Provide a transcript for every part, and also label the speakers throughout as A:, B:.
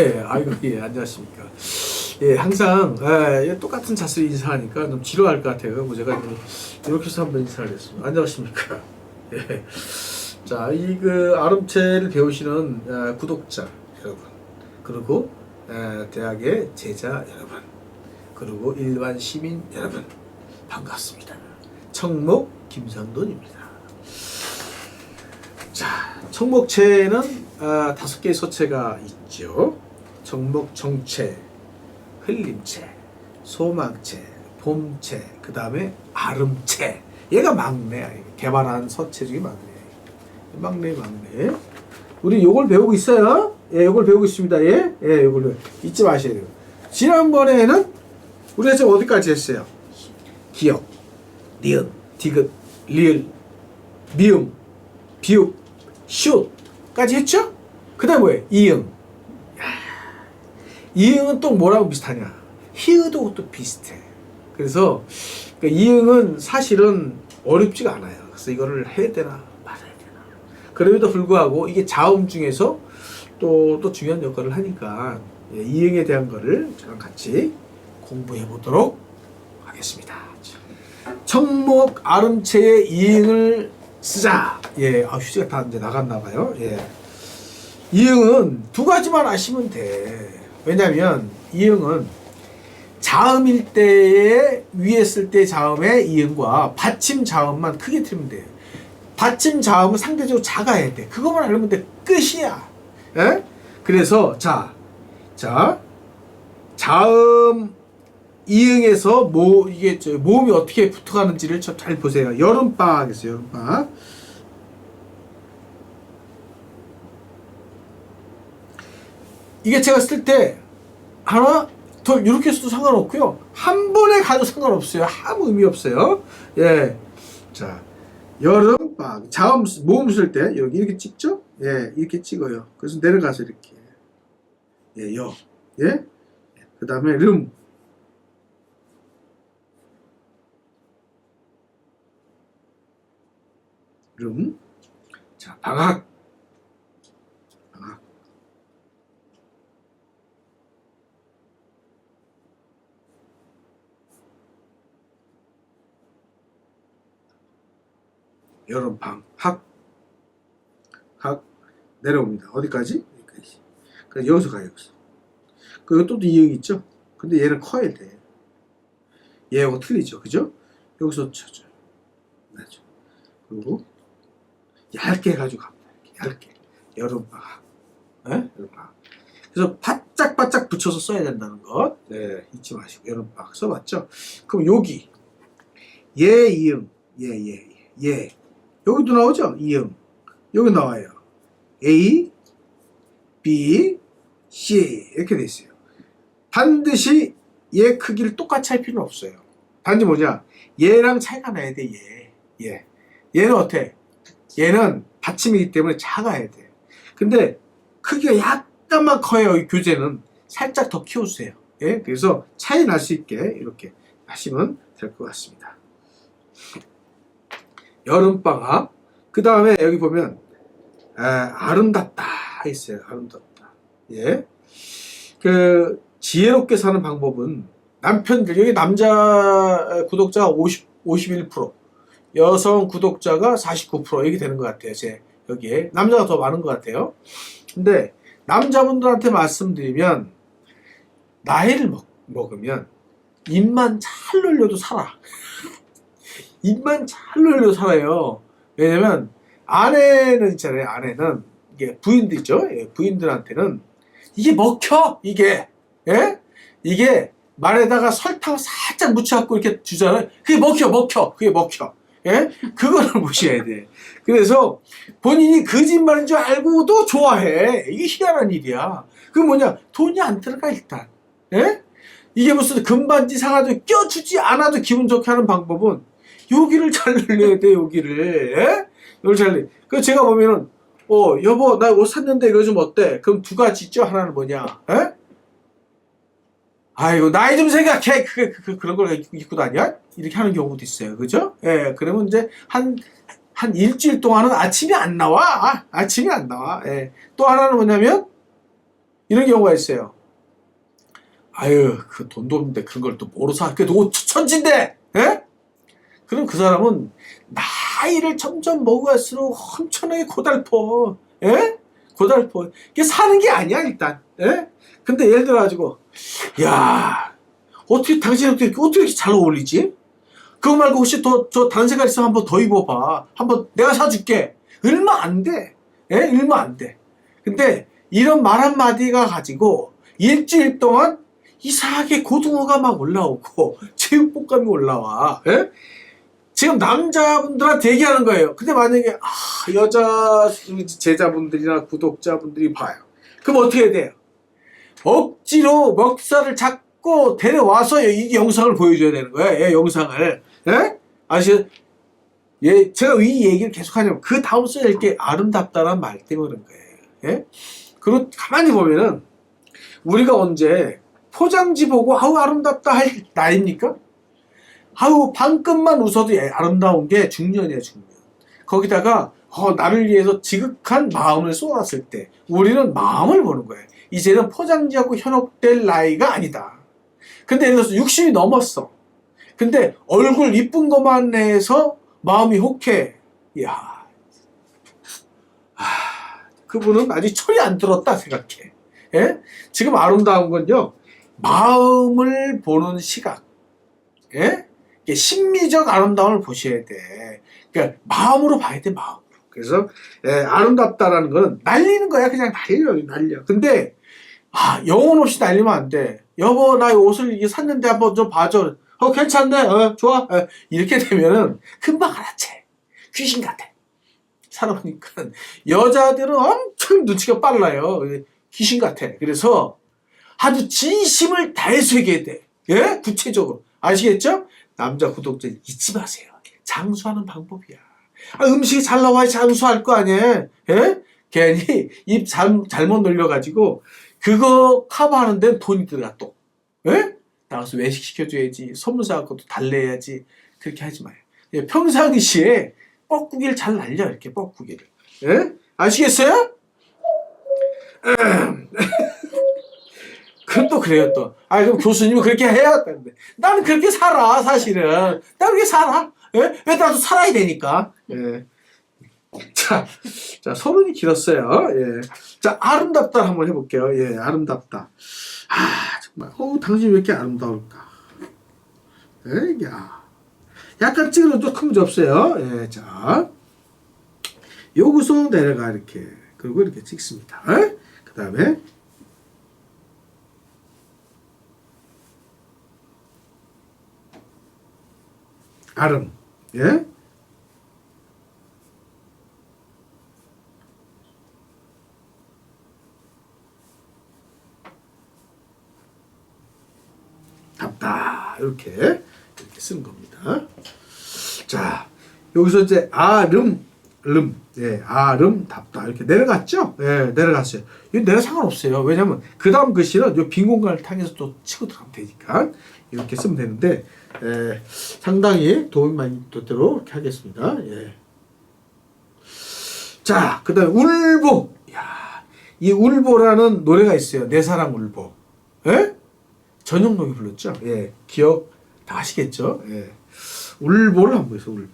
A: 예, 아이고, 예, 안녕하십니까. 예, 항상, 예, 똑같은 자세로 인사하니까 좀 지루할 것 같아요. 그래서 제가 좀 이렇게 해서 한번 인사를 했습니다. 안녕하십니까. 예. 자, 이 그 아름채를 배우시는 어, 구독자 여러분, 그리고 어, 대학의 제자 여러분, 그리고 일반 시민 여러분, 반갑습니다. 청목 김상돈입니다. 자, 청목채는 아, 다섯 개의 서채가 있죠. 정목, 정채, 흘림채, 소막채, 봄채, 그 다음에 아름채. 얘가 막내야. 이게 개발한 서채 중에 막내. 막내, 막내. 우리 요걸 배우고 있어요. 예, 요걸 배우고 있습니다. 예, 예, 요걸 잊지 마셔야 돼요. 지난번에는 우리가 지금 어디까지 했어요? 기억, 니은, 디귿, 리을, 미음, 비읍, 슛까지 했죠? 그 다음 뭐예요? 이응. 야, 이응은 또 뭐라고 비슷하냐? 히읗도 또 비슷해. 그래서 그 이응은 사실은 어렵지가 않아요. 그래서 이거를 해야 되나 말아야 되나. 그럼에도 불구하고 이게 자음 중에서 또, 또 중요한 역할을 하니까 예, 이응에 대한 거를 저랑 같이 공부해 보도록 하겠습니다. 청목 아름채의 이응을 쓰자. 예, 아, 휴지가 다 이제 나갔나 봐요. 예. 이응은 두 가지만 아시면 돼. 왜냐면 이응은 자음일 때에 위에 쓸 때 자음의 이응과 받침 자음만 크게 틀면 돼요. 받침 자음은 상대적으로 작아야 돼. 그것만 알면 돼. 끝이야. 예? 그래서 자, 자, 자음 이응에서 모 이게 저 모음이 어떻게 붙어가는지를 좀잘 보세요. 여름방학 있어요. 여름방학. 이게 제가 쓸 때 하나 더 이렇게 써도 상관없고요. 한 번에 가도 상관없어요. 아무 의미 없어요. 예. 자, 여름방학. 자음 쓰- 모음 쓸 때 여기 이렇게 찍죠? 예, 이렇게 찍어요. 그래서 내려가서 이렇게. 예, 여. 예? 그 다음에 름. 름. 자. 방학. 여름 방학. 학. 내려옵니다. 어디까지? 여기까지. 그래서 여기서 가요, 여기서. 그리고 또 이응 있죠? 근데 얘는 커야 돼. 얘하고 틀리죠. 그죠? 여기서 쳐줘요. 맞죠. 그리고 얇게 해가지고 갑니다. 얇게. 여름방학. 예? 여름방학. 그래서 바짝 바짝 붙여서 써야 된다는 것. 네, 잊지 마시고. 여름방학 써봤죠? 그럼 여기. 예, 이응. 예, 예, 예. 예. 여기도 나오죠? 이응. 여기 나와요. A, B, C. 이렇게 돼 있어요. 반드시 얘 크기를 똑같이 할 필요는 없어요. 단지 뭐냐? 얘랑 차이가 나야 돼, 얘. 얘. 얘는 어때? 얘는 받침이기 때문에 작아야 돼. 근데 크기가 약간만 커요, 이 교재는. 살짝 더 키워주세요. 예? 그래서 차이 날 수 있게 이렇게 하시면 될 것 같습니다. 여름방학. 그 다음에 여기 보면, 아, 아름답다. 있어요. 아름답다. 예. 그, 지혜롭게 사는 방법은 남편들, 여기 남자 구독자가 50, 51%, 여성 구독자가 49% 이렇게 되는 것 같아요. 제 여기에. 남자가 더 많은 것 같아요. 근데 남자분들한테 말씀드리면, 나이를 먹, 먹으면 입만 잘 놀려도 살아. 입만 잘 놀려도 살아요. 왜냐면 아내는 있잖아요. 아내는 이게 부인들 있죠. 예, 부인들한테는 이게 먹혀 이게 예? 이게 말에다가 설탕 살짝 묻혀갖고 이렇게 주잖아요. 그게 먹혀 먹혀 그게 먹혀 예? 그거를 보셔야 돼. 그래서 본인이 거짓말인 줄 알고도 좋아해. 이게 희한한 일이야. 그 뭐냐 돈이 안 들어가 일단 예? 이게 무슨 금반지 사가지고 껴주지 않아도 기분 좋게 하는 방법은 여기를 잘 늘려야 돼 여기를 예? 여기를 잘 늘려. 그 제가 보면은 어 여보 나 옷 샀는데 이거 좀 어때? 그럼 두 가지 있죠 하나는 뭐냐? 예? 아이고 나이 좀 생각해 그, 그, 그 그 런 걸 입고, 입고 다녀? 이렇게 하는 경우도 있어요 그죠? 예 그러면 이제 한한 일주일 동안은 아침이 안 나와 아, 아침이 안 나와 예. 또 하나는 뭐냐면 이런 경우가 있어요. 아유, 그 돈도 없는데 그런 걸또 사? 그게 너 천진데, 예? 그럼 그 사람은 나이를 점점 먹을수록 엄청나게 고달퍼, 예? 고달퍼. 이게 사는 게 아니야 일단, 예? 근데 예를 들어 가지고, 야, 어떻게 당신한테 어떻게 이렇게 잘 어울리지? 그거 말고 혹시 더 저 다른 색깔 있으면 한번 더 입어봐. 한번 내가 사줄게. 얼마 안 돼. 예? 얼마 안 돼. 근데 이런 말 한마디가 가지고 일주일 동안 이상하게 고등어가 막 올라오고 제육볶음이 올라와. 예? 지금 남자분들한테 얘기하는 거예요. 근데 만약에 아, 여자 제자분들이나 구독자분들이 봐요. 그럼 어떻게 해야 돼요? 억지로 먹살을 잡고 데려와서 이 영상을 보여줘야 되는 거예요. 예, 영상을. 예? 아시 예, 제가 왜이 얘기를 계속 하냐면 그 다음 썰에 이렇게 아름답다는 말 때문에 그런 거예요. 예? 그리고 가만히 보면은 우리가 언제 포장지 보고 아우 아름답다 할 나이입니까? 아우 방금만 웃어도 예, 아름다운 게 중년이에요 중년. 거기다가 어, 나를 위해서 지극한 마음을 쏟았을 때 우리는 마음을 보는 거예요. 이제는 포장지하고 현혹될 나이가 아니다. 근데 예를 들어서 60이 넘었어. 근데 얼굴 이쁜 것만 해서 마음이 혹해. 이야. 아, 그분은 아직 철이 안 들었다 생각해. 예? 지금 아름다운 건요. 마음을 보는 시각. 예? 심미적 아름다움을 보셔야 돼. 그러니까 마음으로 봐야 돼, 마음으로. 그래서 예, 아름답다라는 거는 날리는 거야. 그냥 날려, 날려. 근데 아, 영혼 없이 날리면 안 돼. 여보, 나 이 옷을 이게 샀는데 한번 좀 봐줘. 어, 괜찮네. 어, 좋아. 어, 이렇게 되면은 금방 알아채. 귀신 같아. 살아보니까 여자들은 엄청 눈치가 빨라요. 귀신 같아. 그래서 아주 진심을 다해서 얘기해야 돼. 예? 구체적으로. 아시겠죠? 남자 구독자 잊지 마세요. 장수하는 방법이야. 아, 음식이 잘 나와야 장수할 거 아니에요. 예? 괜히 입 잘, 잘못 놀려가지고 그거 커버하는 데는 돈이 들어가 또. 예? 나가서 외식 시켜줘야지. 선물 사갖고 또 달래야지. 그렇게 하지 마요. 예, 평상시에 뻐꾸기를 잘 날려. 이렇게 뻐꾸기를. 예? 아시겠어요? 그럼 또 그래요 또. 아 그럼 교수님은 그렇게 해야 되는데 나는 그렇게 살아 사실은. 나 그렇게 살아. 예? 왜 나도 살아야 되니까. 예. 자, 자 소문이 길었어요. 예. 자 아름답다 한번 해볼게요. 예, 아름답다. 아 정말. 어, 당신 왜 이렇게 아름다울까? 예, 야. 약간 찌그러도 큰 문제 없어요. 예, 자. 여기서 내려가 이렇게 그리고 이렇게 찍습니다. 예? 그 다음에 아름, 예? 답다 이렇게 이렇게 쓰는 겁니다. 자 여기서 이제 아름 름, 예, 아름 답다 이렇게 내려갔죠? 예, 내려갔어요. 이거 내가 상관없어요. 왜냐면 그 다음 글씨는 요빈 공간을 타면서 또 치고 들어가면 되니까 이렇게 쓰면 되는데 예, 상당히 도움이 많이 되도록 이렇게 하겠습니다. 예. 자, 그 다음에 울보. 야, 이 울보라는 노래가 있어요. 내 사랑 울보. 예? 전영록이 불렀죠. 예, 기억 다 하시겠죠. 예. 울보를 한번 해서 울보.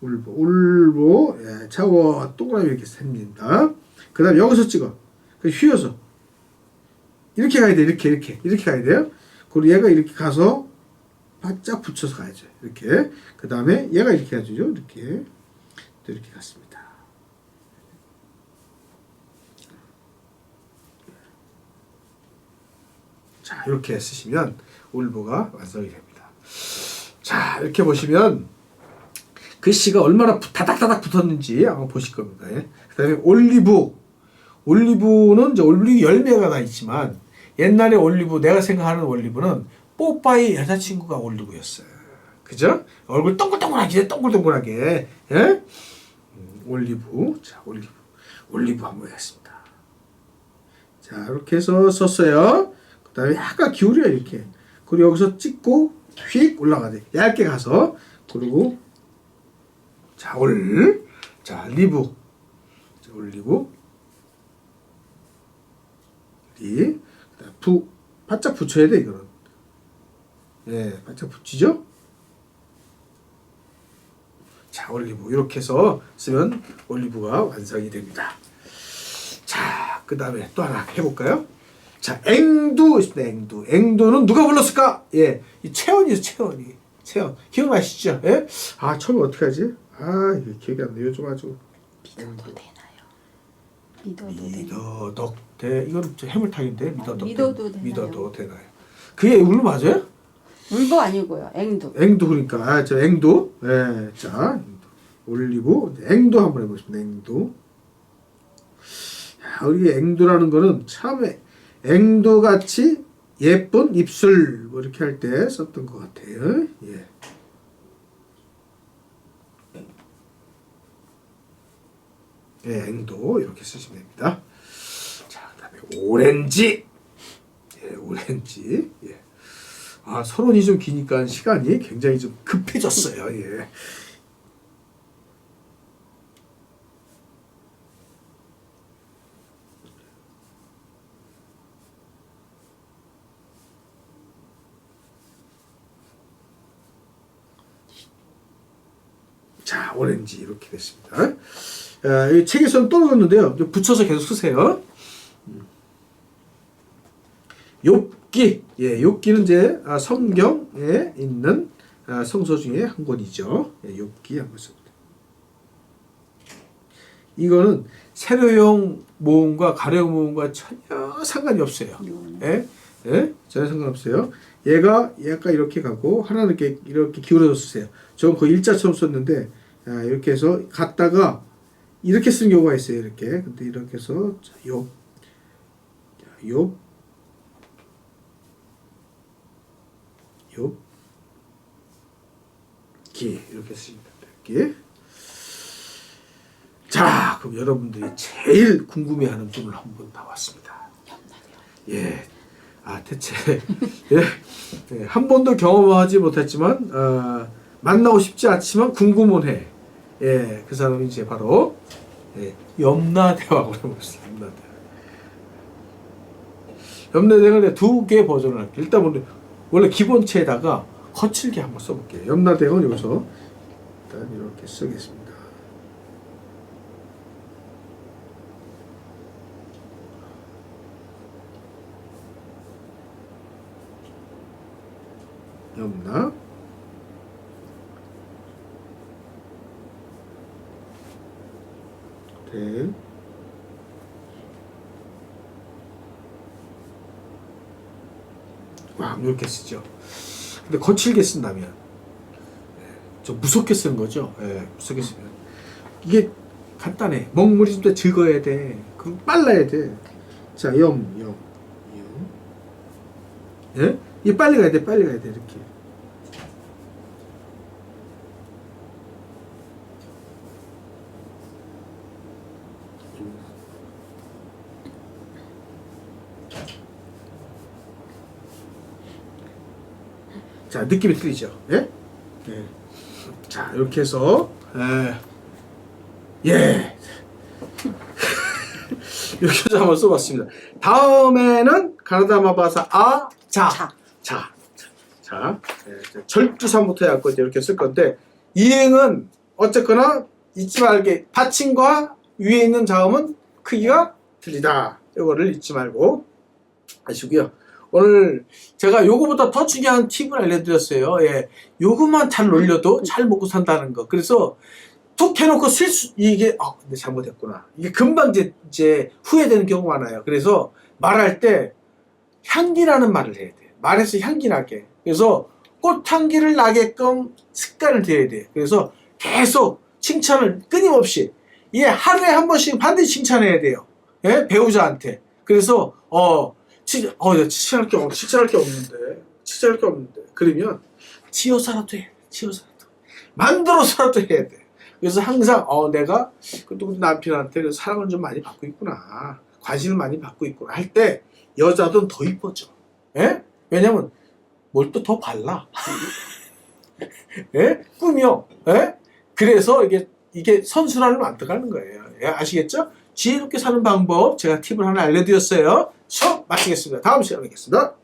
A: 울보, 울보, 예, 차고 동그라미 이렇게 생긴다. 그 다음 여기서 찍어. 그 휘어서. 이렇게 가야 돼, 이렇게, 이렇게. 이렇게 가야 돼요. 그리고 얘가 이렇게 가서 바짝 붙여서 가야죠. 이렇게. 그 다음에 얘가 이렇게 해주죠. 이렇게. 또 이렇게 갔습니다. 자, 이렇게 쓰시면 울보가 완성이 됩니다. 자, 이렇게 보시면 글씨가 얼마나 부- 다닥다닥 붙었는지 한번 보실 겁니다. 예. 그 다음에 올리브. 올리브는 이제 올리브 열매가 다 있지만 옛날에 올리브 내가 생각하는 올리브는 뽀빠이 여자친구가 올리브였어요. 그죠? 얼굴 동글동글하게 동글동글하게 예? 음, 올리브 자 올리브 올리브 한번 해겠습니다. 자 이렇게 해서 썼어요. 그 다음에 약간 기울여 이렇게 그리고 여기서 찍고 휙 올라가야 돼. 얇게 가서 그리고 자, 올. 자, 리브. 자, 올리고. 리. 부 바짝 붙여야 돼 이거는. 예, 바짝 붙이죠. 자, 올리브 이렇게 해서 쓰면 올리브가 완성이 됩니다. 자, 그 다음에 또 하나 해볼까요? 자, 앵두 있습니다. 앵두. 앵두는 누가 불렀을까? 예, 이 채원이죠, 채원이. 채원. 기억나시죠? 예? 아, 처음에 어떻게 하지? 아, 이거 기억이 안 나요. 요즘 아주.
B: 믿어도 되나요? 믿어도 되나요?
A: 미더덕 대 이건 저 해물탕인데 미더덕
B: 믿어도
A: 대-
B: 되나요?
A: 믿어도 되나요? 그게 울로 맞아요?
B: 울보 아니고요. 앵두.
A: 앵두 그러니까 아, 저 앵두 예, 자 앵두. 올리고 앵두 한번 해 보겠습니다. 앵두 야, 우리 앵두라는 거는 참 앵두 같이 예쁜 입술 뭐 이렇게 할 때 썼던 것 같아요. 예. 예, 앵두 이렇게 쓰시면 됩니다. 자, 그다음에 오렌지. 예, 오렌지. 예. 아, 서론이 좀 기니까 시간이 굉장히 좀 급해졌어요. 예. 자, 오렌지 이렇게 됐습니다. 아, 이 책에서는 떨어졌는데요. 좀 붙여서 계속 쓰세요. 욥기, 예, 욥기는 이제 아, 성경에 있는 아, 성서 중에 한 권이죠. 예, 욥기 한번 써보세요. 이거는 세로용 모음과 가로용 모음과 전혀 상관이 없어요. 예? 예? 전혀 상관없어요. 얘가 약간 이렇게 가고 하나는 이렇게 이렇게 기울여서 쓰세요. 저는 거의 일자처럼 썼는데 아, 이렇게 해서 갔다가 이렇게 쓰는 경우가 있어요. 이렇게 근데 이렇게 해서 자, 요, 자, 요, 요, 기 이렇게 쓰시면 됩니다. 이렇게. 자, 그럼 여러분들이 제일 궁금해하는 분을 한분 나왔습니다. 예. 아, 대체, 예. 예, 한 번도 경험하지 못했지만, 어, 만나고 싶지 않지만 궁금은 해. 예, 그 사람이 이제 바로, 예, 염라대왕으로 해보겠습니다. 염라대왕. 염라대왕을 두개 버전을 할게요. 일단 원래, 원래 기본체에다가 거칠게 한번 써볼게요. 염라대왕은 여기서 일단 이렇게 쓰겠습니다. 염라 대 와, 이렇게 쓰죠. 근데 거칠게 쓴다면 예, 좀 무섭게 쓰는 거죠. 예, 무섭게 쓰면 이게 간단해. 먹물이 좀 더 적어야 돼. 그 빨라야 돼. 자, 염, 염, 염. 예? 이 빨리 가야 돼, 빨리 가야 돼, 이렇게. 자, 느낌이 틀리죠? 예? 예. 자, 이렇게 해서, 예. 예. 이렇게 해서 한번 써봤습니다. 다음에는 가나다마바사 아, 자.
B: 자.
A: 자, 자, 예, 절주산부터 해갖고 이제 이렇게 쓸 건데 이행은 어쨌거나 잊지 말게 받침과 위에 있는 자음은 크기가 틀리다. 이거를 잊지 말고 하시고요. 오늘 제가 요거보다 더 중요한 팁을 알려드렸어요. 예, 요것만 잘 놀려도 잘 먹고 산다는 거. 그래서 툭 해놓고 실수 이게 아 근데 잘못했구나. 이게 금방 이제, 이제 후회되는 경우가 많아요. 그래서 말할 때 향기라는 말을 해야 돼. 말에서 향기 나게. 그래서 꽃향기를 나게끔 습관을 들여야 돼. 그래서 계속 칭찬을 끊임없이 예 하루에 한 번씩 반드시 칭찬해야 돼요. 예 배우자한테. 그래서 어 칭, 어, 야, 칭찬할 게 없, 칭찬할 게 없는데, 칭찬할 게 없는데. 그러면 지어서라도 해, 지어서라도 만들어서라도 해야 돼. 그래서 항상 어 내가 그래도 우리 남편한테 사랑을 좀 많이 받고 있구나, 관심을 많이 받고 있구나 할 때 여자든 더 이뻐져. 예? 왜냐면 뭘 또 더 발라. 예? 꾸며. 예? 그래서 이게 이게 선순환을 만들어가는 거예요. 예? 아시겠죠? 지혜롭게 사는 방법 제가 팁을 하나 알려드렸어요. 수업 마치겠습니다. 다음 시간에 뵙겠습니다.